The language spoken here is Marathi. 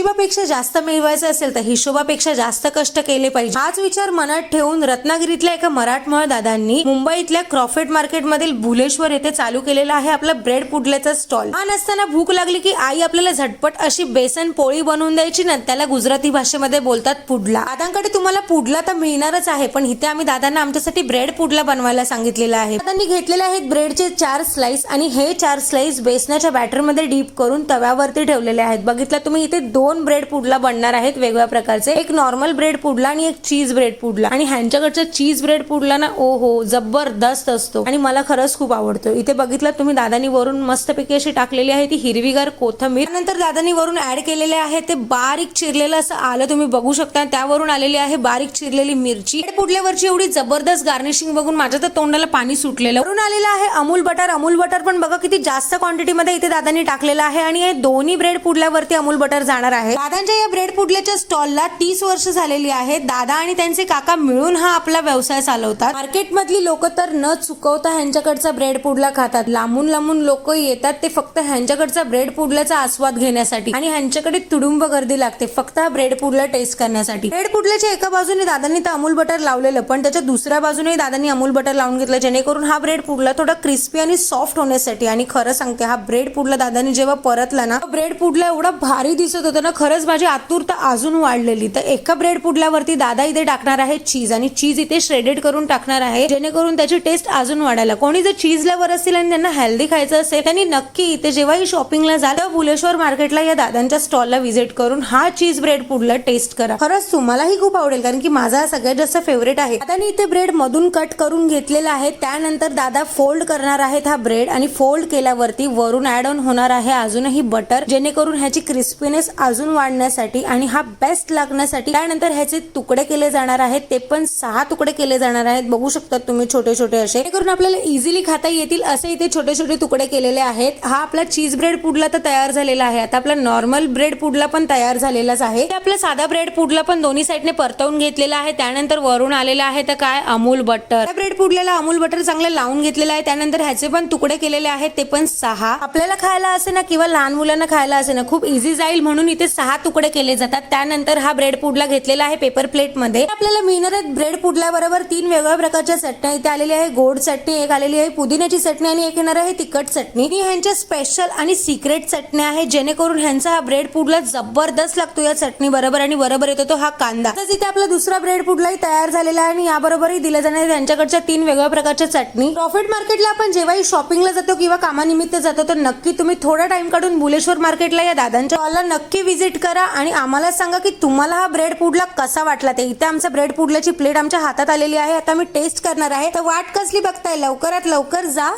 नशिबापेक्षा जास्त मिळवायचं असेल तर हिशोबापेक्षा जास्त कष्ट केले पाहिजे. हाच विचार मनात ठेवून रत्नागिरीतल्या एका मराठमळ दादांनी मुंबईतल्या क्रॉफेट मार्केटमधील भुलेश्वर येथे चालू केलेला आहे आपला ब्रेड पुडल्याचा स्टॉल. हा असताना भूक लागली की आई आपल्याला झटपट अशी बेसन पोळी बनवून द्यायची ना त्याला गुजराती भाषेमध्ये बोलतात पुडला. दादांकडे तुम्हाला पुडला तर मिळणारच आहे पण इथे आम्ही दादांना आमच्यासाठी ब्रेड पुडला बनवायला सांगितलेला आहे. दादांनी घेतलेले आहेत ब्रेडचे चार स्लाइस आणि हे चार स्लाइस बेसनाच्या बॅटरमध्ये डीप करून तव्यावरती ठेवलेले आहेत. बघितलं तुम्ही इथे दोन ब्रेड पुडला बनणार आहेत वेगवेगळ्या प्रकारचे. एक नॉर्मल ब्रेड पुडला आणि एक चीज ब्रेड पुडला. आणि ह्यांच्याकडचा चीज ब्रेड पुडला ना ओ हो जबरदस्त असतो. आणि मला खरंच खूप आवडतो. इथे बघितलं तुम्ही दादानी वरून मस्तपैकी अशी टाकलेली आहे ती हिरवीगार कोथंबीर. नंतर दादानी वरून ऍड केलेले आहे ते बारीक चिरलेलं असं आलं तुम्ही बघू शकता. त्यावरून आलेली आहे बारीक चिरलेली मिरची. ब्रेड पुडल्यावरची एवढी जबरदस्त गार्निशिंग बघून माझ्या तर तोंडाला पाणी सुटलेलं. वरून आलेलं आहे अमूल बटर अमूल बटर पण बघा किती जास्त क्वांटिटी मध्ये इथे दादांनी टाकलेलं आहे. आणि हे दोन्ही ब्रेड पुडल्यावरती अमूल बटर जाणार आहे. दादांच्या या ब्रेड पुडल्याच्या स्टॉलला तीस वर्ष झालेली आहे. दादा आणि त्यांचे काका मिळून हा आपला व्यवसाय चालवतात. मार्केटमधली लोक तर न चुकवता ह्यांच्याकडचा ब्रेड पुडला खातात. लांबून लांबून लोक येतात ते फक्त ह्यांच्याकडचा ब्रेड पुडल्याचा आस्वाद घेण्यासाठी आणि ह्यांच्याकडे तुडुंब गर्दी लागते फक्त हा ब्रेड पुडला टेस्ट करण्यासाठी. ब्रेड पुडल्याच्या एका बाजूने दादांनी तर अमूल बटर लावलेलं पण त्याच्या दुसऱ्या बाजूने दादांनी अमूल बटर लावून घेतलं जेणेकरून हा ब्रेड पुडला थोडा क्रिस्पी आणि सॉफ्ट होण्यासाठी आणि खरं सांगते हा ब्रेड पुडला दादांनी जेव्हा परतला ना ब्रेड पुडला एवढा भारी दिसत होता ना खरंच माझी आतुरता अजून वाढलेली. तर एका ब्रेड पुडल्यावरती दादा इथे टाकणार आहे चीज आणि चीज इथे श्रेडेड करून टाकणार आहे जेणेकरून त्याची टेस्ट अजून वाढायला. कोणी जर चीज लवर असतील आणि त्यांना हेल्दी खायचं असेल त्यांनी नक्की इथे जेव्हाही शॉपिंगला झालं तेव्हा भुलेश्वर मार्केटला या दादांच्या स्टॉलला व्हिजिट करून हा चीज ब्रेड पुडला टेस्ट करा. खरंच तुम्हालाही खूप आवडेल कारण की माझा सगळ्यात जास्त फेवरेट आहे. दादानी इथे ब्रेड मधून कट करून घेतलेला आहे त्यानंतर दादा फोल्ड करणार आहेत हा ब्रेड आणि फोल्ड केल्यावरती वरून ऍड ऑन होणार आहे अजूनही बटर जेणेकरून ह्याची क्रिस्पीनेस अजून वाढण्यासाठी आणि हा बेस्ट लागण्यासाठी त्यानंतर ह्याचे तुकडे केले जाणार आहेत. ते पण सहा तुकडे केले जाणार आहेत. बघू शकतात तुम्ही छोटे छोटे असे. करून आपल्याला इझिली खाता येतील असे इथे छोटे छोटे तुकडे केलेले आहेत. हा आपला चीज ब्रेड पुडला तर तयार झालेला आहे. आता आपला नॉर्मल ब्रेड पुडला पण तयार झालेलाच आहे. ते आपला साधा ब्रेड पुडला पण दोन्ही साईडने परतवून घेतलेला आहे. त्यानंतर वरून आलेला आहे तर काय? अमूल बटर ब्रेड पुडल्याला अमूल बटर चांगलं लावून घेतलेलं आहे. त्यानंतर ह्याचे पण तुकडे केलेले आहेत. ते पण सहा. आपल्याला खायला असे ना किंवा लहान मुलांना खायला असे ना खूप इझी जाईल म्हणून इथे सहा तुकडे केले जातात. त्यानंतर हा ब्रेड पुडला घेतलेला आहे पेपर प्लेटमध्ये आपल्याला मिळणार आहेत ब्रेड पुडल्याबरोबर तीन वेगवेगळ्या प्रकारच्या चटण्या. इथे आलेली आहे गोड चटणी एक आलेली आहे पुदिन्याची चटणी आणि एक येणार आहे तिखट चटणी. ही ह्यांच्या स्पेशल आणि सिक्रेट चटण्या आहे जेणेकरून ह्यांचा हा ब्रेड पुडला जबरदस्त लागतो या चटणी बरोबर आणि बरोबर येतो तो हा कांदा. तसंच इथे आपला दुसरा ब्रेड पुडलाही तयार झालेला आहे आणि याबरोबरही दिल्या जाणार त्यांच्याकडच्या तीन वेगळ्या प्रकारच्या चटणी. प्रॉफिट मार्केटला आपण जेव्हाही शॉपिंगला जातो किंवा कामानिमित्त जातो तर नक्की तुम्ही थोडा टाइम काढून बुलेश्वर मार्केटला या दादांच्या नक्की व्हिजिट करा आणि आम्हाला सांगा की तुम्हाला हा ब्रेड पुडला कसा वाटला ते. इथे आमचा ब्रेड पुडल्याची प्लेट आमच्या हातात आलेली आहे. आता मी टेस्ट करणार आहे. तर वाट कसली बघताय? लवकरात लवकर जा.